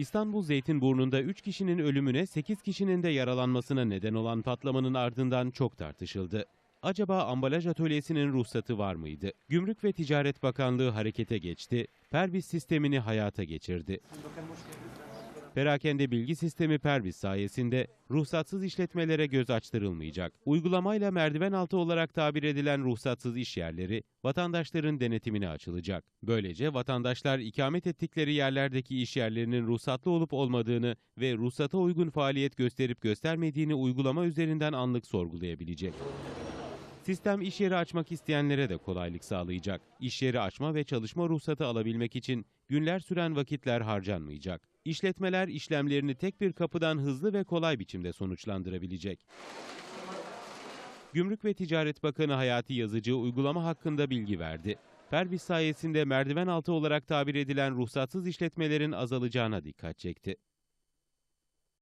İstanbul Zeytinburnu'nda 3 kişinin ölümüne 8 kişinin de yaralanmasına neden olan patlamanın ardından çok tartışıldı. Acaba ambalaj atölyesinin ruhsatı var mıydı? Gümrük ve Ticaret Bakanlığı harekete geçti, Pervis sistemini hayata geçirdi. Perakende bilgi sistemi Pervis sayesinde ruhsatsız işletmelere göz açtırılmayacak. Uygulamayla merdiven altı olarak tabir edilen ruhsatsız iş yerleri vatandaşların denetimine açılacak. Böylece vatandaşlar ikamet ettikleri yerlerdeki iş yerlerinin ruhsatlı olup olmadığını ve ruhsata uygun faaliyet gösterip göstermediğini uygulama üzerinden anlık sorgulayabilecek. Sistem iş yeri açmak isteyenlere de kolaylık sağlayacak. İş yeri açma ve çalışma ruhsatı alabilmek için günler süren vakitler harcanmayacak. İşletmeler işlemlerini tek bir kapıdan hızlı ve kolay biçimde sonuçlandırabilecek. Gümrük ve Ticaret Bakanı Hayati Yazıcı uygulama hakkında bilgi verdi. Pervis sayesinde merdiven altı olarak tabir edilen ruhsatsız işletmelerin azalacağına dikkat çekti.